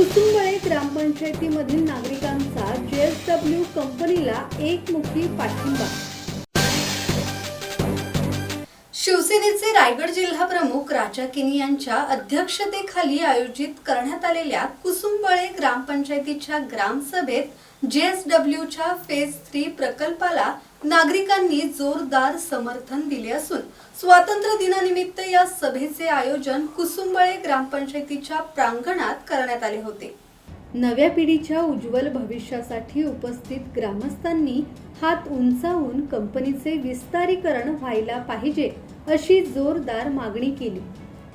कुसुंबळे ग्रामपंचायतीमधील नागरिकांचा जेएसडब्ल्यू कंपनीला एकमुखी पाठिंबा शिवसेनेचे रायगड जिल्हा प्रमुख राजा किनी यांच्या अध्यक्षतेखाली आयोजित करण्यात आलेल्या कुसुंबळे ग्रामपंचायतीच्या ग्रामसभेत जेएसडब्ल्यूच्या फेज थ्री प्रकल्पाला नागरिकांनी जोरदार समर्थन दिले असून स्वातंत्र्य दिनानिमित्त या सभेचे आयोजन कुसुंबळे ग्रामपंचायतीच्या प्रांगणात करण्यात आले होते. नव्या पिढीच्या उज्ज्वल भविष्यासाठी उपस्थित ग्रामस्थांनी हात उंचावून कंपनीचे विस्तारीकरण व्हायला पाहिजे अशी जोरदार मागणी केली.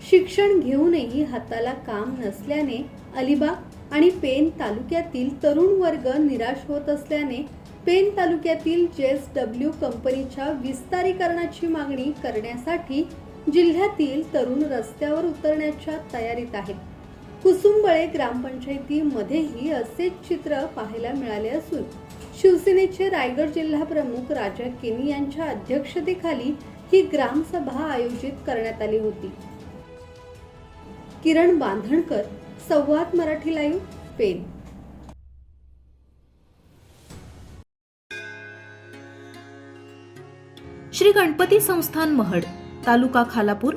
शिक्षण घेऊनही हाताला काम नसल्याने अलिबाग आणि पेन तालुक्यातील तरुण वर्ग निराश होत असल्याने पेन तालुक्यातील जेएसडब्ल्यू कंपनीच्या विस्तारीकरणाची मागणी करण्यासाठी जिल्ह्यातील तरुण रस्त्यावर उतरण्याच्या तयारीत आहेत. कुसुंबळे ग्रामपंचायतीमध्येही असेच चित्र पाहायला मिळाले असून शिवसेनेचे रायगड जिल्हा प्रमुख राजा केनी यांच्या अध्यक्षतेखाली ही ग्रामसभा आयोजित करण्यात आली होती. किरण बांधणकर संवाद मराठी लाईव्ह पेन श्री गणपती संस्थान महड तालुका खालापूर